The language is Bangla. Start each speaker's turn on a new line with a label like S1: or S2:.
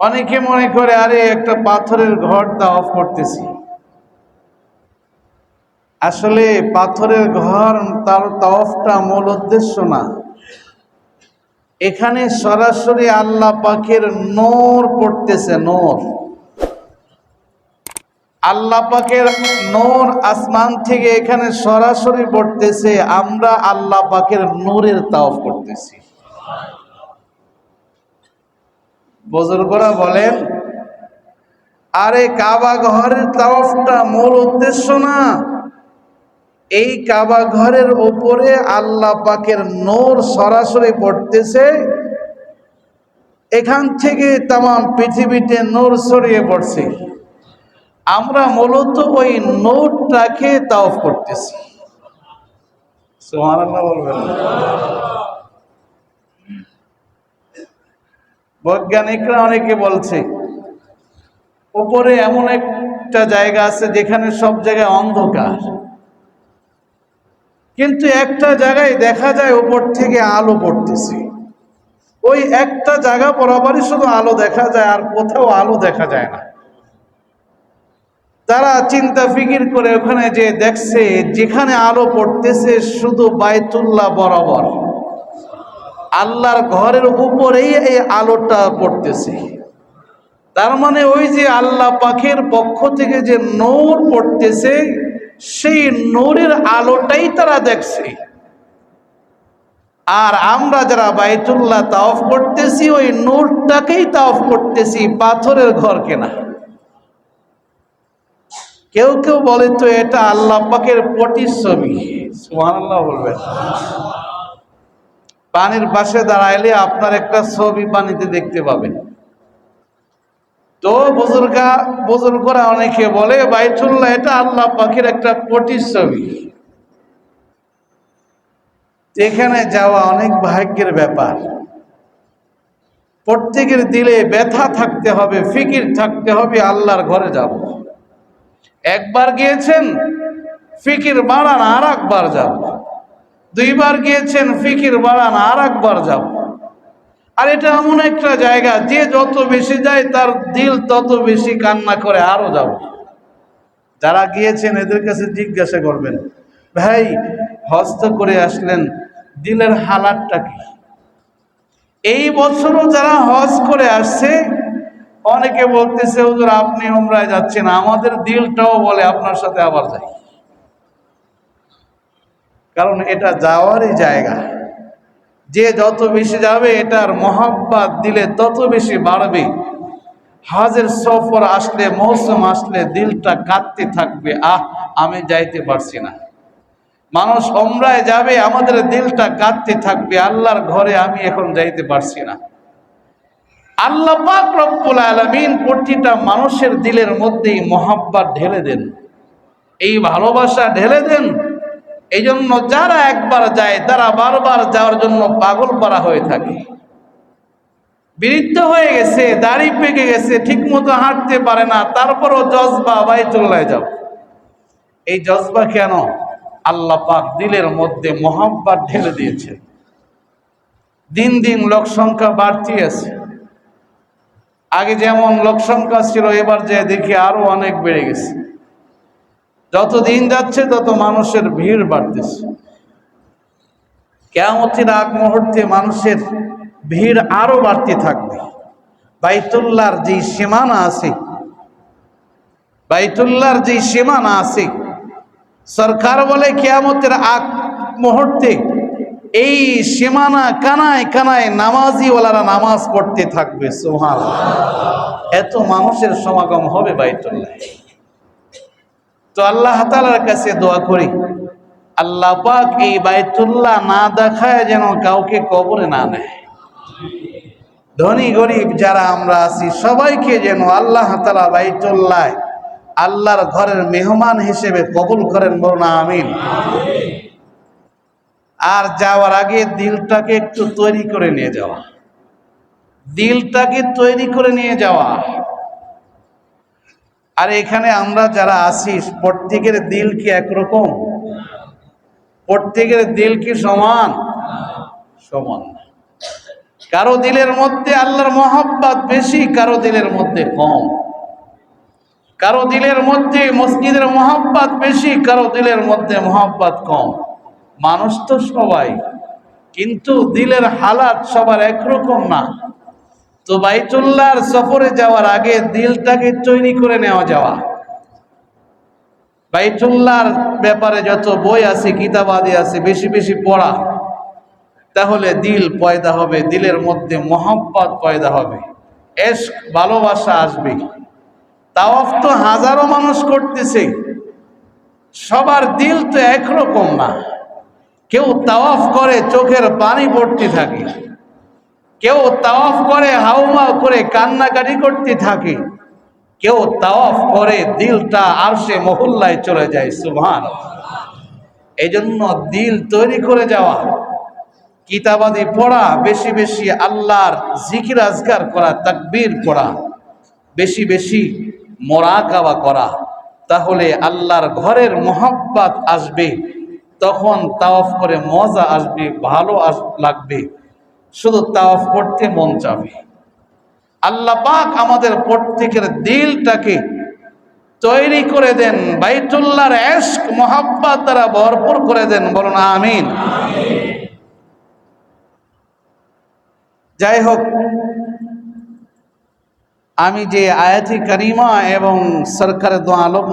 S1: অনেকে মনে করে, আরে, একটা পাথরের ঘর অফ করতেছি। আসলে পাথরের ঘর তার তফটা মূল উদ্দেশ্য না। এখানে সরাসরি আল্লাহ পাকের নোর পড়তেছে, নোর। আল্লাহ পাকের নোর আসমান থেকে এখানে সরাসরি পড়তেছে, আমরা আল্লাহ পাকের নূরের তাওফ করতেছি। বুজুর্গরা বলেন, আরে কাবা ঘরের তাওফটা মূল উদ্দেশ্য না। এই কাবা ঘরের ওপরে আল্লাহ পাকের নূর সরাসরি পড়তেছে। এখান থেকে তাম পৃথিবীতে নূর ছড়িয়ে পড়ছে। আমরা মূলত ওই নোটটাকে তাওফ করতেছি। বলবেন। বৈজ্ঞানিকরা অনেকে বলছে উপরে এমন একটা জায়গা আছে যেখানে সব জায়গায় অন্ধকার। কিন্তু একটা জায়গায় দেখা যায় উপর থেকে আলো পড়তেছে। ওই একটা জায়গা বরাবরই শুধু আলো দেখা যায় আর কোথাও আলো দেখা যায় না। তারা চিন্তা ফিকির করে ওখানে যে দেখছে, যেখানে আলো পড়তেছে শুধু বাইতুল্লাহ বরাবর। আল্লাহর ঘরের উপরেই এই আলোটা পড়তেছে। তার মানে ওই যে আল্লাহ পাখের পক্ষ থেকে যে নূর পড়তেছে, সেই নূরের আলোটাই তারা দেখছে। আর আমরা যারা বাইতুল্লাহ তাওফ করতেছি, ওই নূরটাকেই তাওফ করতেছি, পাথরের ঘর কেনা। কেউ কেউ বলে তো এটা আল্লাহ পাকের প্রতিচ্ছবি। সুবহানাল্লাহ বলবেন। পানির পাশে দাঁড়াইলে আপনার একটা ছবি পানিতে দেখতে পাবেন। তো বুজুর্গা, বুজুর্গরা অনেকে বলে, বাইতুল্লাহ, এটা আল্লাহ পাখির একটা প্রতিচ্ছবি এখানে যাওয়া অনেক ভাগ্যের ব্যাপার। প্রত্যেকের দিলে ব্যথা থাকতে হবে, ফিকির থাকতে হবে, আল্লাহর ঘরে যাব। একবার গিয়েছেন, ফিকির বাড়ান আর একবার যাব দুইবার গিয়েছেন ফিকির বাড়ান আর একবার যাব। আর এটা এমন একটা জায়গা, যে যত বেশি যায় তার দিল তত বেশি কান্না করে আরও যাব। যারা গিয়েছেন এদের কাছে জিজ্ঞাসা করবেন, ভাই হস্ত করে আসলেন, দিলের হালাতটা কি? এই বছরও যারা হজ করে আসছে, অনেকে বলতেছে, হুজুর, আপনি উমরায় যাচ্ছেন, আমাদের দিলটাও বলে আপনার সাথে আবার যাই। কারণ এটা যাওয়ারই জায়গা। যে যত বেশি যাবে, এটার মহাব্বাত দিলে তত বেশি বাড়বে। হাজের সফর আসলে, মৌসুম আসলে দিলটা কাঁদতে থাকবে, আহ, আমি যাইতে পারছি না। মানুষ ওমরায় যাবে, আমাদের দিলটা কাঁদতে থাকবে, আল্লাহর ঘরে আমি এখন যাইতে পারছি না। আল্লাহ পাক রব্বুল আলামিন প্রতিটা মানুষের দিলের মধ্যেই মহাব্বাত ঢেলে দেন। এই ভালোবাসা ঢেলে দেন এই জন্য যারা একবার যায়, তারা বারবার যাওয়ার জন্য পাগল পারা হয়ে থাকে। বৃদ্ধ হয়ে গেছে, দাড়ি পেকে গেছে ঠিক মতো হাঁটতে পারে না, তারপরও জজবা বাইতুল্লায় যাও। এই জজবা কেন? আল্লাহ পাক দিলের মধ্যে মোহাম্মত ঢেলে দিয়েছে। দিন দিন লোক সংখ্যা বাড়তি আছে। আগে যেমন লোক সংখ্যা ছিল, এবার যে দেখি আরও অনেক বেড়ে গেছে। যত দিন যাচ্ছে, তত মানুষের ভিড় বাড়তেছে। কেমতের আগ মুহূর্তে মানুষের ভিড় আরও বাড়তে থাকবে। বাইতুল্লার যে সীমানা আছে বাইতুল্লার যে সীমানা আছে, সরকার বলে কেয়ামতের আগ মুহূর্তে এই সীমানা কানায় কানায় নামাজিওয়ালারা নামাজ পড়তে থাকবে সোহান এত মানুষের সমাগম হবে বাইতুল্লাহ। তো আল্লাহ তালার কাছে দোয়া করি। আল্লাহ পাক এই বাইতুল্লাহ না দেখায় যেন কাউকে কবরে না নেয়। ধনী গরিব যারা আমরা আছি, সবাইকে যেন আল্লাহ তালা বাইতুল্লাহ আল্লাহর ঘরের মেহমান হিসেবে কবুল করেন বলুন আমিন। আর যাওয়ার আগে দিলটাকে একটু তৈরি করে নিয়ে যাওয়া। দিলটাকে তৈরি করে নিয়ে যাওয়া। আর এখানে আমরা যারা আছি, প্রত্যেকের দিল কি একরকম? প্রত্যেকের দিল কি সমান? সমান। কারও দিলের মধ্যে আল্লাহর মহাব্বাত বেশি, কারও দিলের মধ্যে কম। কারও দিলের মধ্যে মসজিদের মহাব্বাত বেশি, কারও দিলের মধ্যে মহাব্বাত কম। মানুষ তো সবাই, কিন্তু দিলের হালাত সবার একরকম না। তো বাইতুল্লাহর সফরে যাওয়ার আগে দিলটাকে তৈরি করে নেওয়া যাওয়া। বাইতুল্লাহর ব্যাপারে যত বই আছে কিতাবাদি আছে, বেশি বেশি পড়া, তাহলে দিল পয়দা হবে, দিলের মধ্যে মোহাম্মত পয়দা হবে। এশক ভালোবাসা আসবে। তাওয়াফ তো হাজারো মানুষ করতেছে। সবার দিল তো একরকম না। কেউ তাওয়াফ করে, চোখের পানি পড়তে থাকে। কেউ তাওয়াফ করে, হাউমাউ করে, কান্নাকাটি করতে থাকে। কেউ তাওয়াফ করে, দিলটা আরশে মহল্লায় চলে যায় সুভান এই জন্য দিল তৈরি করে যাওয়া, কিতাবাদি পড়া, বেশি বেশি আল্লাহর জিকির আজগার করা, তাকবীর পড়া, বেশি বেশি মোরাকাবা করা, তাহলে আল্লাহর ঘরের মোহাব্বাত আসবে, তখন তাওয়াফ করে মজা আসবে, ভালো লাগবে। শুধু তাওয়াফ করতে মন চাবে। আল্লাহ পাক আমাদের প্রত্যেকের দিলটাকে তৈরি করে দেন, বাইতুল্লাহর এশক, মোহাব্বাত দ্বারা ভরপুর করে দেন। বলুন, আমিন। যাই হোক, আমি যে আয়াতি করিমা এবং সরকারের দোয়া আলোক